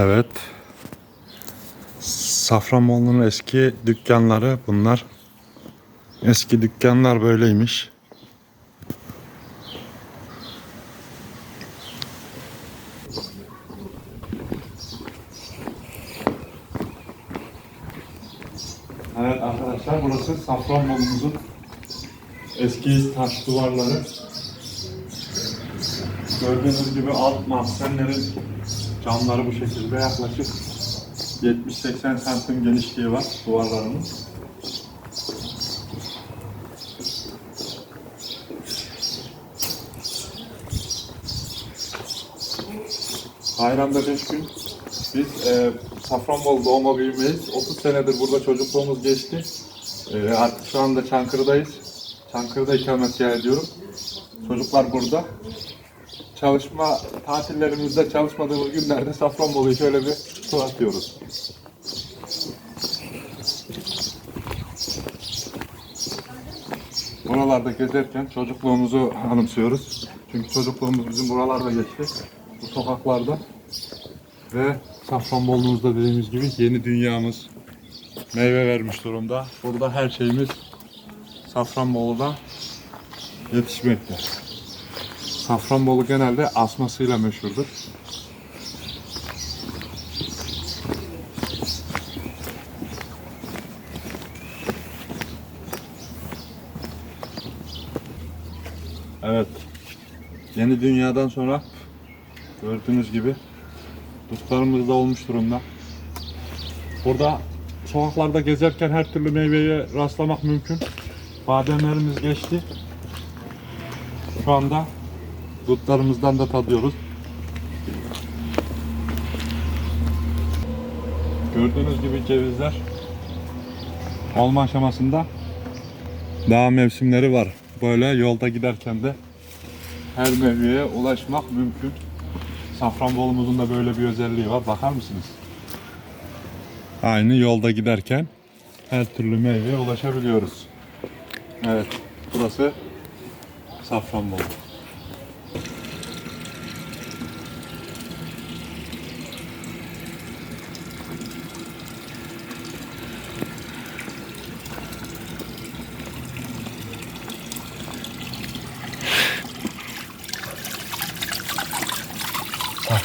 Evet. Safranbolu'nun eski dükkanları bunlar. Eski dükkanlar böyleymiş. Evet arkadaşlar burası Safranbolu'muzun eski taş duvarları. Gördüğünüz gibi alt mahzenlerin camları bu şekilde yaklaşık 70-80 santim genişliği var duvarlarının. Bayramda 5 gün biz e, Safranbolu doğma büyümeyiz. 30 senedir burada çocukluğumuz geçti. E, artık şu anda Çankırı'dayız. Çankırı'da ikamet ediyorum. Çocuklar burada. Çalışma tatillerimizde çalışmadığımız günlerde Safranbolu'yu şöyle bir tur atıyoruz. Buralarda gezerken çocukluğumuzu anımsıyoruz. Çünkü çocukluğumuz bizim buralarda geçti. Bu sokaklarda. Ve Safranbolu'muzda dediğimiz gibi yeni dünyamız meyve vermiş durumda. Burada her şeyimiz Safranbolu'da yetişmekte. Safranbolu genelde asmasıyla meşhurdur. Evet. Yeni dünyadan sonra gördüğünüz gibi dutlarımız da olmuş durumda. Burada sokaklarda gezerken her türlü meyveye rastlamak mümkün. Bademlerimiz geçti. Şu anda dutlarımızdan da tadıyoruz. Gördüğünüz gibi cevizler olma aşamasında daha mevsimleri var. Böyle yolda giderken de her meyveye ulaşmak mümkün. Safranbolumuzun da böyle bir özelliği var. Bakar mısınız? Aynı yolda giderken her türlü meyveye ulaşabiliyoruz. Evet, burası Safranbolu.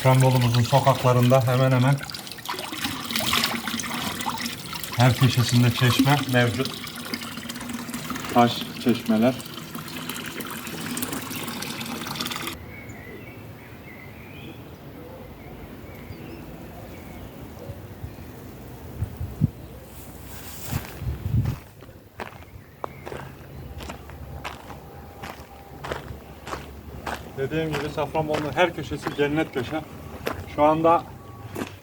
Safranbolumuzun sokaklarında hemen hemen her köşesinde çeşme mevcut. Taş çeşmeler. Dediğim gibi Safranbolu'nun her köşesi cennet köşe. Şu anda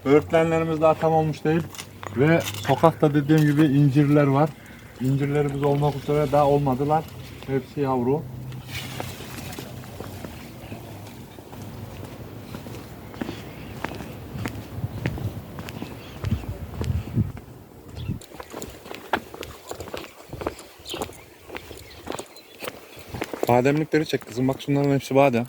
böğürtlenlerimiz daha tam olmuş değil. Ve sokakta dediğim gibi incirler var. İncirlerimiz olmak üzere daha olmadılar. Hepsi yavru. Bademlikleri çek kızım bak şunların hepsi badem.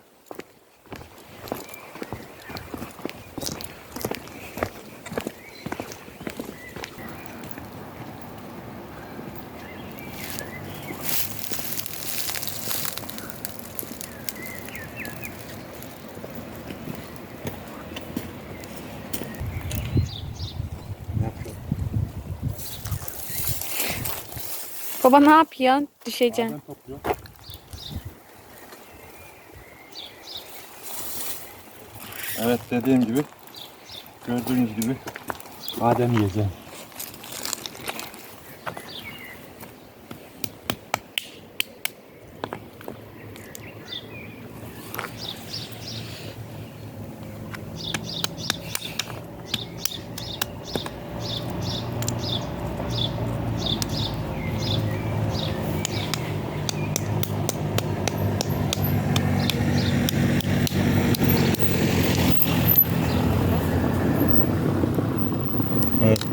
Baba ne yapıyorsun? Düşeceksin. Badem topluyor. Evet dediğim gibi gördüğünüz gibi badem yiyeceğim.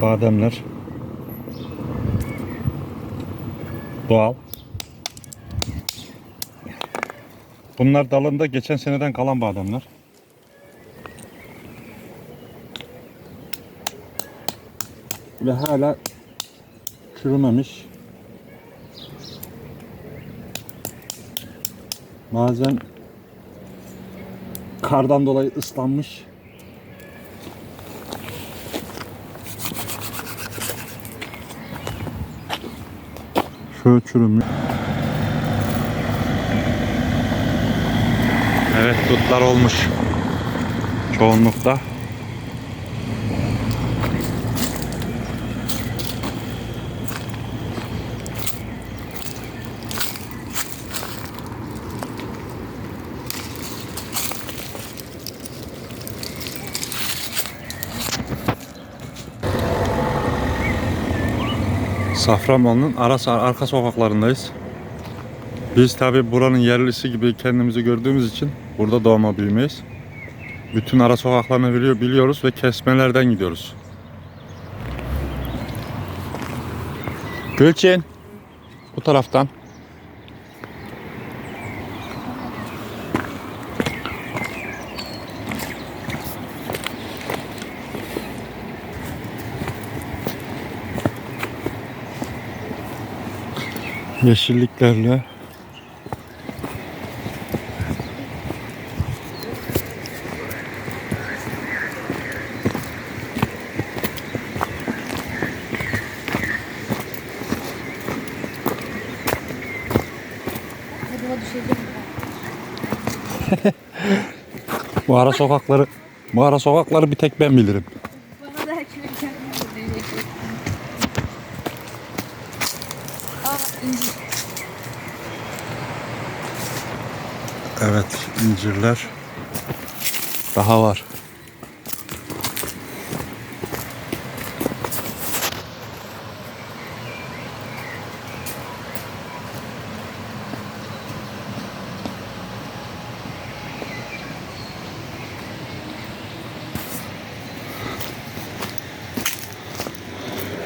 Bademler. Doğal. Bunlar dalında geçen seneden kalan bademler. ve hala çürümemiş. Bazen kardan dolayı ıslanmış. Şöyle çürümüş. Evet dutlar olmuş. Çoğunlukla. Safranbolu'nun ara, arka sokaklarındayız. Biz tabi buranın yerlisi gibi kendimizi gördüğümüz için burada doğma büyümeyiz. Bütün ara sokaklarını biliyor, biliyoruz ve kesmelerden gidiyoruz. Gülçin. Bu taraftan. Yeşilliklerle bu ara sokakları bu ara sokakları bir tek ben bilirim. Bana da herkese Aa incir. Evet, incirler daha var.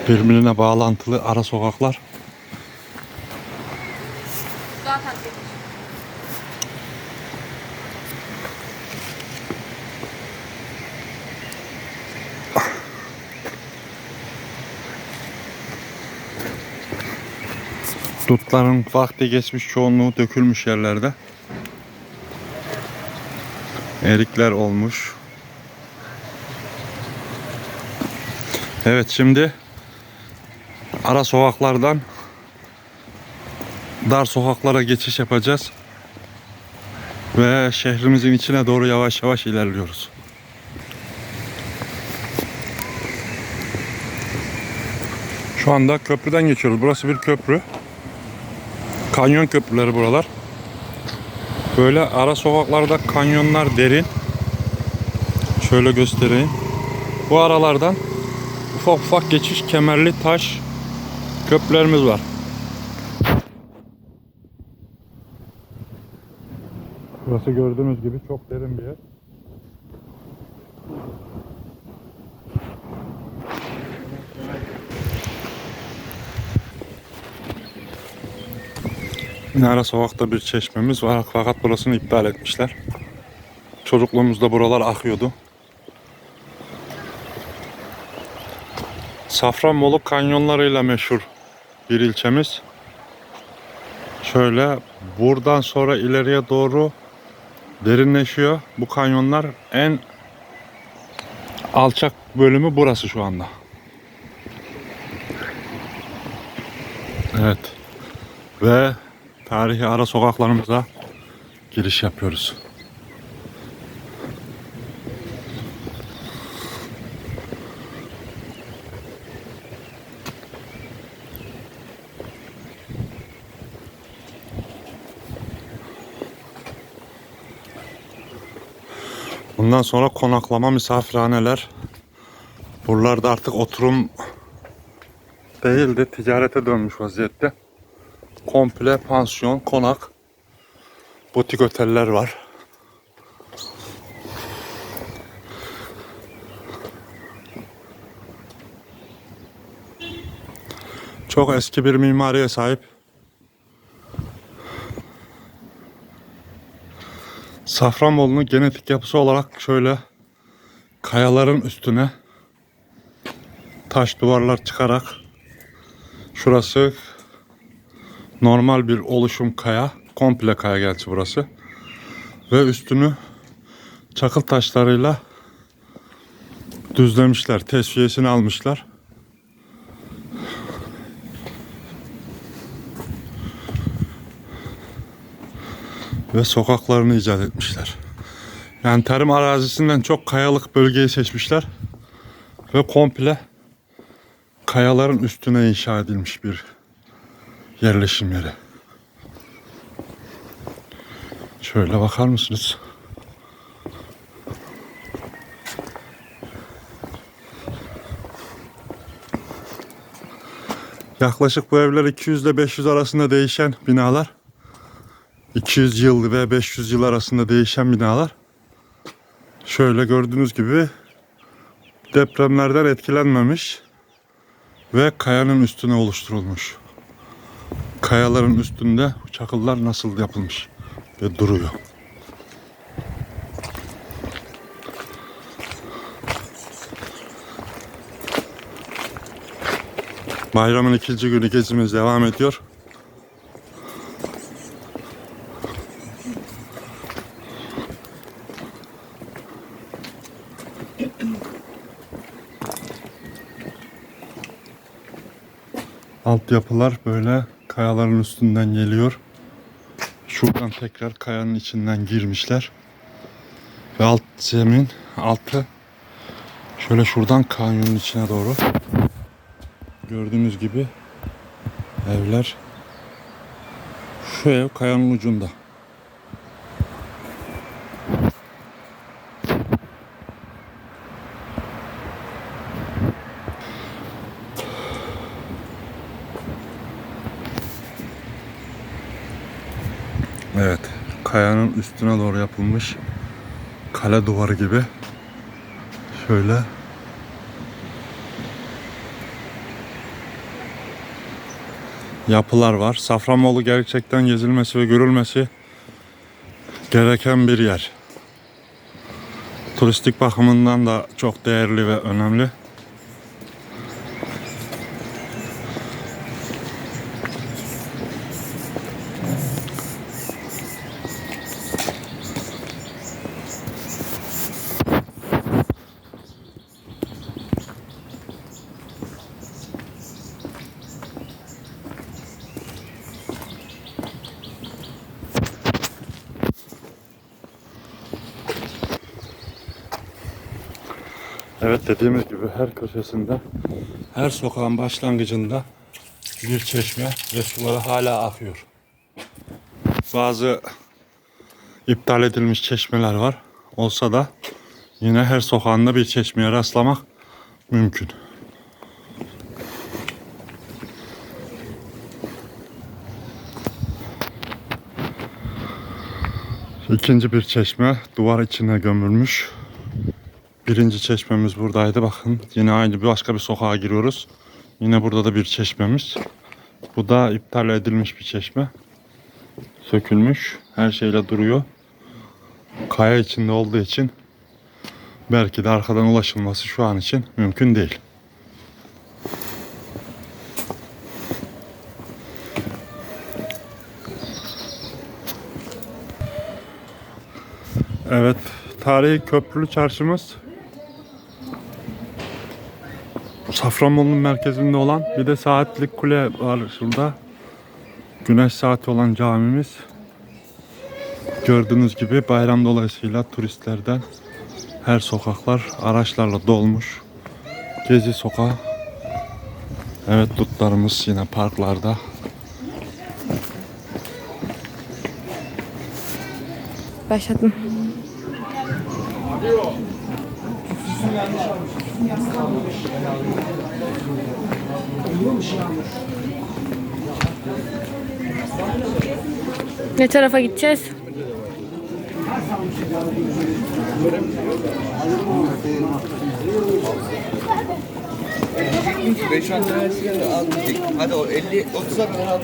Birbirine bağlantılı ara sokaklar. Dutların vakti geçmiş çoğunluğu dökülmüş yerlerde. Erikler olmuş. Evet şimdi ara sokaklardan dar sokaklara geçiş yapacağız. Ve şehrimizin içine doğru yavaş yavaş ilerliyoruz. Şu anda köprüden geçiyoruz. Burası bir köprü. Kanyon köprüleri buralar. Böyle ara sokaklarda kanyonlar derin. Şöyle göstereyim. Bu aralardan ufak ufak geçiş kemerli taş köprülerimiz var. Burası gördüğünüz gibi çok derin bir yer. Yine ara sokakta bir çeşmemiz var fakat burasını iptal etmişler. Çocukluğumuzda buralar akıyordu. Safranbolu kanyonlarıyla meşhur bir ilçemiz. Şöyle buradan sonra ileriye doğru derinleşiyor. Bu kanyonlar en alçak bölümü burası şu anda. Evet. Ve tarihi ara sokaklarımıza giriş yapıyoruz. Bundan sonra konaklama misafirhaneler. Buralarda artık oturum değil de ticarete dönmüş vaziyette. Komple pansiyon, konak, butik oteller var. Çok eski bir mimariye sahip. Safranbolu'nun genetik yapısı olarak şöyle kayaların üstüne taş duvarlar çıkarak şurası normal bir oluşum kaya. Komple kaya gerçi burası. Ve üstünü çakıl taşlarıyla düzlemişler. Tesviyesini almışlar. Ve sokaklarını icat etmişler. Yani tarım arazisinden çok kayalık bölgeyi seçmişler. Ve komple kayaların üstüne inşa edilmiş bir yerleşim yeri. Şöyle bakar mısınız? Yaklaşık bu evler 200 ile 500 arasında değişen binalar. 200 yıl ve 500 yıl arasında değişen binalar. Şöyle gördüğünüz gibi depremlerden etkilenmemiş ve kayanın üstüne oluşturulmuş. Kayaların üstünde çakıllar nasıl yapılmış ve duruyor. Bayramın ikinci günü gezimiz devam ediyor. Altyapılar böyle kayaların üstünden geliyor. Şuradan tekrar kayanın içinden girmişler. Ve alt zemin altı şöyle şuradan kanyonun içine doğru. Gördüğünüz gibi evler şu ev kayanın ucunda. Evet, kayanın üstüne doğru yapılmış kale duvarı gibi. Şöyle yapılar var. Safranbolu gerçekten gezilmesi ve görülmesi gereken bir yer. Turistik bakımından da çok değerli ve önemli. Evet dediğimiz gibi her köşesinde, her sokağın başlangıcında bir çeşme ve suları hala akıyor. Bazı iptal edilmiş çeşmeler var. Olsa da yine her sokağında bir çeşmeye rastlamak mümkün. İkinci bir çeşme duvar içine gömülmüş. Birinci çeşmemiz buradaydı. Bakın yine aynı bir başka bir sokağa giriyoruz. Yine burada da bir çeşmemiz. Bu da iptal edilmiş bir çeşme. Sökülmüş. Her şeyle duruyor. Kaya içinde olduğu için belki de arkadan ulaşılması şu an için mümkün değil. Evet, tarihi köprülü çarşımız Safranbolu'nun merkezinde olan bir de saatlik kule var şurada. Güneş saati olan camimiz. Gördüğünüz gibi bayram dolayısıyla turistlerden her sokaklar araçlarla dolmuş. Gezi sokağı. Evet dutlarımız yine parklarda. Başladım. Ne tarafa gideceğiz? Beş on tanesi al dedik. Hadi o 50 30'a kadar al.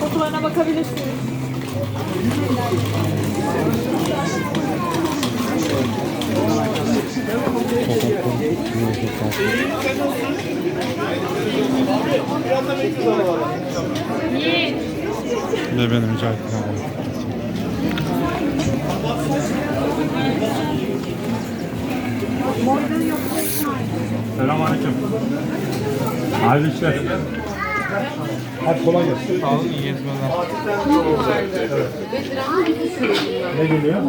Fotoğrafına bakabilirsiniz. Ve benim Mücahit abi. Selamünaleyküm. Hayırlı işler. Hadi kolay gelsin. Sağ olun, iyi gezmeler. Ne geliyor?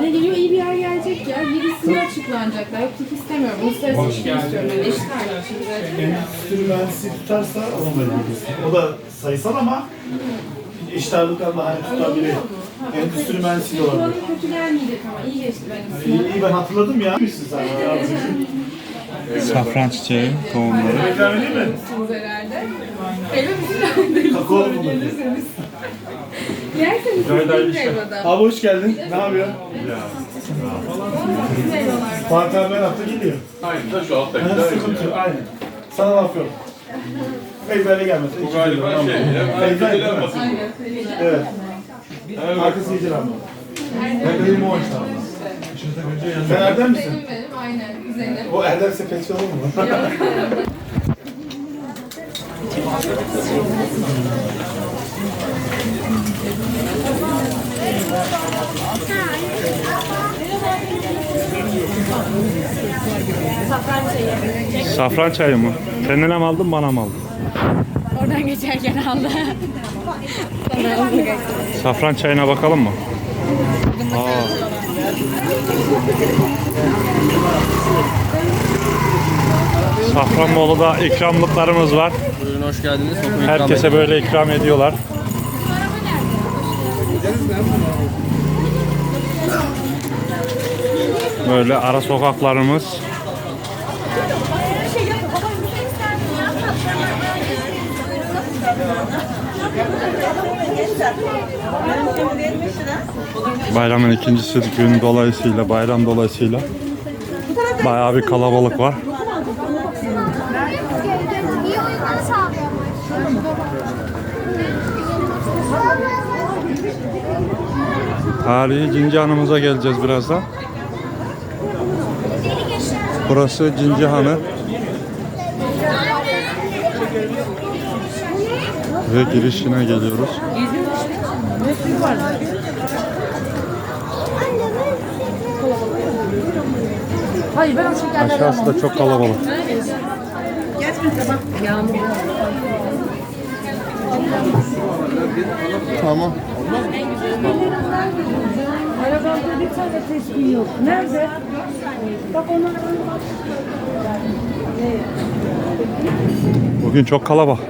Ne geliyor? İyi bir yer gelecek ya. Birisini açıklanacaklar. Yok istemiyorum. Uluslararası ilişki istiyorum. Ben eşit ağırlaşım. endüstri mühendisi tutarsa onu verebiliriz. O da sayısal ama eşit ağırlıklarla hani tutabilir. Endüstri mühendisi de olabilir. Kötü gelmeyecek ama iyi geçti benim İyi, iyi ben hatırladım ya. Bilirsin sen. Safran çiçeği tohumları. Mi? Siz herhalde. Mısın? Kakao mu? Gelirseniz. Yerseniz siz elmadan. Abi hoş geldin. Ne yapıyorsun? Fatih abi ben hafta geliyor. Aynen da şu alttaki Ha, Sıkıntı yok. Aynen. Sana laf yok. Feyza ile gelmesin. Bu galiba şey ya, Feyza ile erkekler gelmesin. Aynen. Evet. Arkası abla. Ben benim o işte Erdem misin? Benim benim aynen. Güzelim. O Erdem sepetçi olur mu? Safran çayı mı? Kendine mi aldın bana mı aldın? Oradan geçerken aldı. Safran çayına bakalım mı? Aa. Safranbolu'da ikramlıklarımız var. Buyurun hoş geldiniz. Herkese böyle ikram ediyorlar. Böyle ara sokaklarımız. Bayramın ikincisi gün dolayısıyla, bayram dolayısıyla bayağı bir kalabalık var. Tarihi Cinci Hanı'mıza geleceğiz birazdan. Burası Cinci Hanı. Ve girişine geliyoruz. Aşağısı da çok kalabalık. Tamam. Arabamda bir tane tespih yok. Nerede? Bak ona. Bugün çok kalabalık.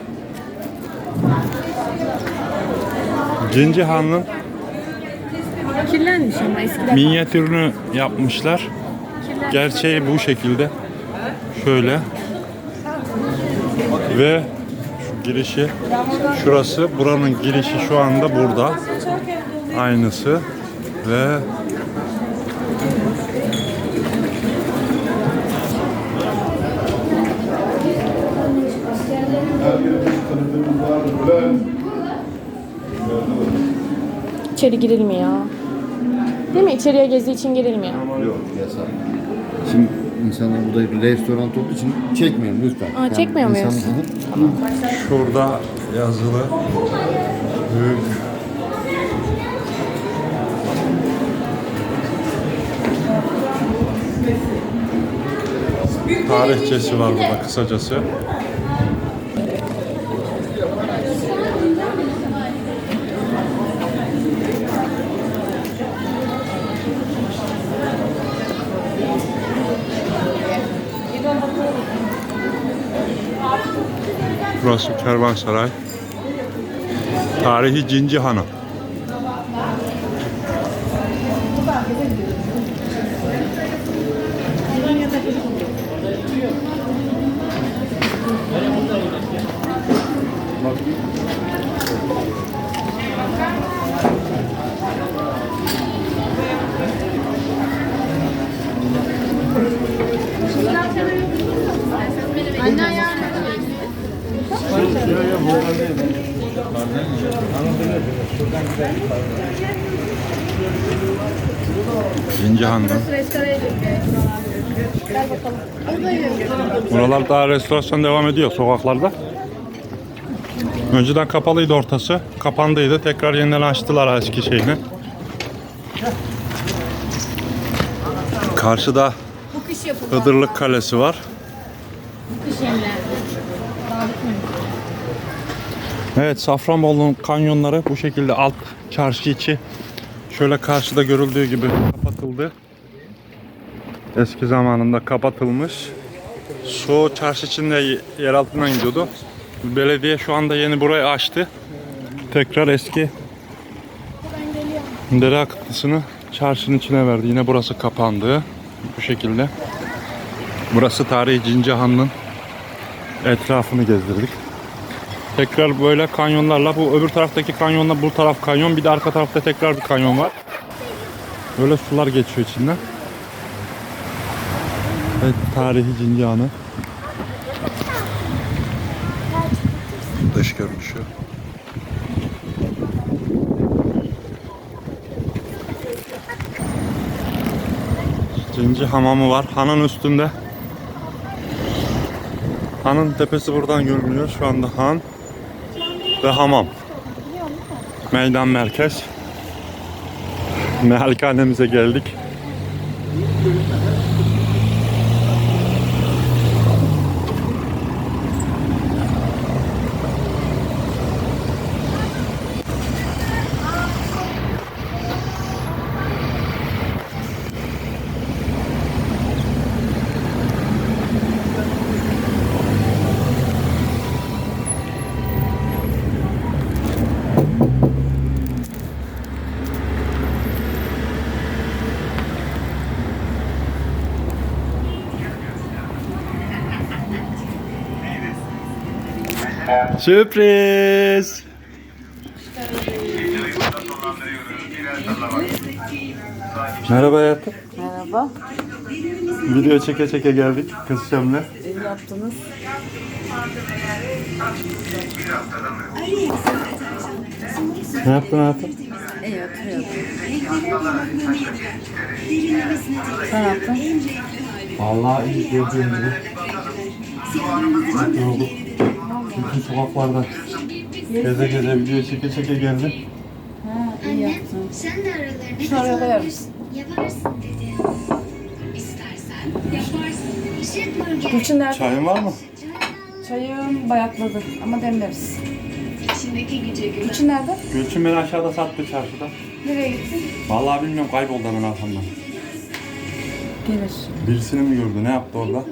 Cinci Han'ın Kirlenmiş ama eskiden. minyatürünü yapmışlar. Gerçeği bu şekilde. Şöyle. Ve şu girişi şurası. Buranın girişi şu anda burada. Aynısı. Ve İçeri girilmiyor. Değil mi? İçeriye gezi için girilmiyor. Yok yasak. Şimdi insanlar burada bir restoran olduğu için çekmeyin lütfen. Aa, çekmiyor muyuz? insanlar- şurada yazılı büyük tarihçesi var burada kısacası. Burası Kervansaray. Tarihi Cinci Hanı. Anne ya. Zincihan'dan. Buralar daha restorasyon devam ediyor sokaklarda. Önceden kapalıydı ortası. Kapandıydı. Tekrar yeniden açtılar eski şeyini. Karşıda. Hıdırlık Kalesi var. Kış. Evet Safranbolu'nun kanyonları bu şekilde alt çarşı içi şöyle karşıda görüldüğü gibi kapatıldı. Eski zamanında kapatılmış. Su çarşı içinde yer altından gidiyordu. Belediye şu anda yeni burayı açtı. Tekrar eski dere akıntısını çarşının içine verdi. Yine burası kapandı. Bu şekilde. Burası tarihi Cincihan'ın etrafını gezdirdik. Tekrar böyle kanyonlarla bu öbür taraftaki kanyonla bu taraf kanyon bir de arka tarafta tekrar bir kanyon var. Böyle sular geçiyor içinden. Evet tarihi Cincanı. Dış görünüşü. Cinci hamamı var. Hanın üstünde. Hanın tepesi buradan görünüyor. Şu anda han ve hamam. Meydan merkez. Mehalkanemize geldik. Sürpriz. Merhaba hayatım. Merhaba. Video çeke çeke geldik kız Şem'le. İyi yaptınız. Ne yaptın hayatım? İyi oturuyordum. Sen yaptın? Vallahi iyi gördüğün gibi. Yorulduk. Bütün sokaklarda geze geze video çeke çeke geldim. Ha, iyi yaptın. Sen de aralarını Şu araya koyar mısın? yaparsın dedi. İstersen yaparsın. İşletme gerek. Gülçin nerede? Çayın var mı? Çayım bayatladı ama demleriz. İçindeki güce güven. Gülçin nerede? Gülçin beni aşağıda sattı çarşıda. Nereye gittin? Vallahi bilmiyorum kayboldu hemen arkamdan. Gelir. Birisini mi gördü? Ne yaptı orada?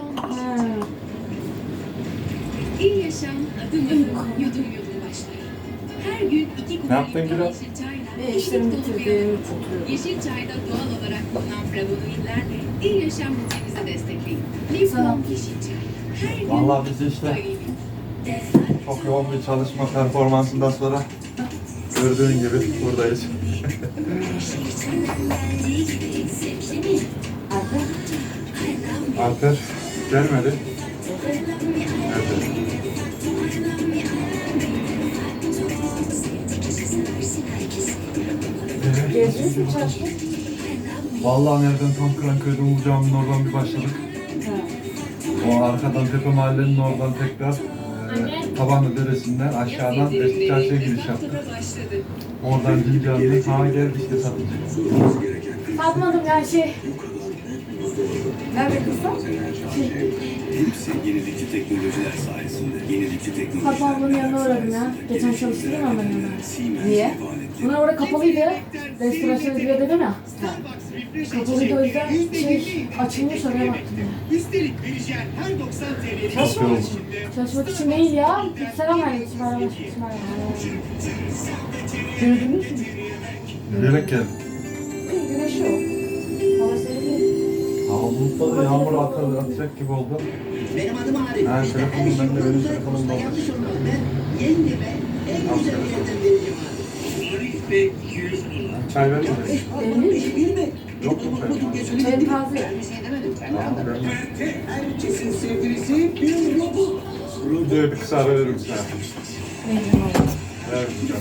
İyi yaşam adım adım, yudum yudum başlar. Her gün iki kupa yaptın yeşil çayla İyi işlerimi dolu bir bitirdim. yudum. Oturuyorum. Yeşil çayda doğal olarak bulunan flavonoidlerle iyi yaşam rutinizi destekleyin. Lipton yeşil çay. Her gün Vallahi biz işte çok yoğun bir çalışma performansından sonra gördüğün gibi buradayız. Alper gelmedi. Nerede? Gezdiniz mi çarşı? Vallahi nereden tam Kıranköy'de Ulu Cami'nin oradan bir başladık. O arkadan Tepe Mahallenin oradan tekrar e, Tabanlı Deresi'nden aşağıdan Eski Çarşı'ya giriş yaptık. Oradan Cincan'da ha geldi işte satıcı. Satmadım yani şey. Nerede kızlar? Hepsi yenilikçi teknolojiler sayesinde. Yenilikçi teknolojiler. Ablanın yanına uğradım ya. Geçen çalıştırdım ama ben yanına. Niye? Bunlar orada kapalıydı. Restorasyon ediyor dedim ya. Kapalıydı o yüzden şey açılmış oraya baktım. Üstelik vereceğin her 90 TL'lik Çok yoruldum. Çalışmak için değil ya. Selam aleyküm. Merhaba. Merhaba. Gördünüz mü? Yürüyerek geldim. Hava bulutladı, yağmur atar, atacak gibi oldu. Benim adım Arif. Ha, telefonum bende, benim telefonum da var. Yanlış olmadı. Yengeme en güzel yerden vereceğim abi. Arif Bey 200 Çay vermedi. Bilme. Yok mu sen? Çayın taze. Bir şey demedim. Herkesin sevgilisi bir robot. Videoya bir kısa ara veririm sana. Evet, güzel.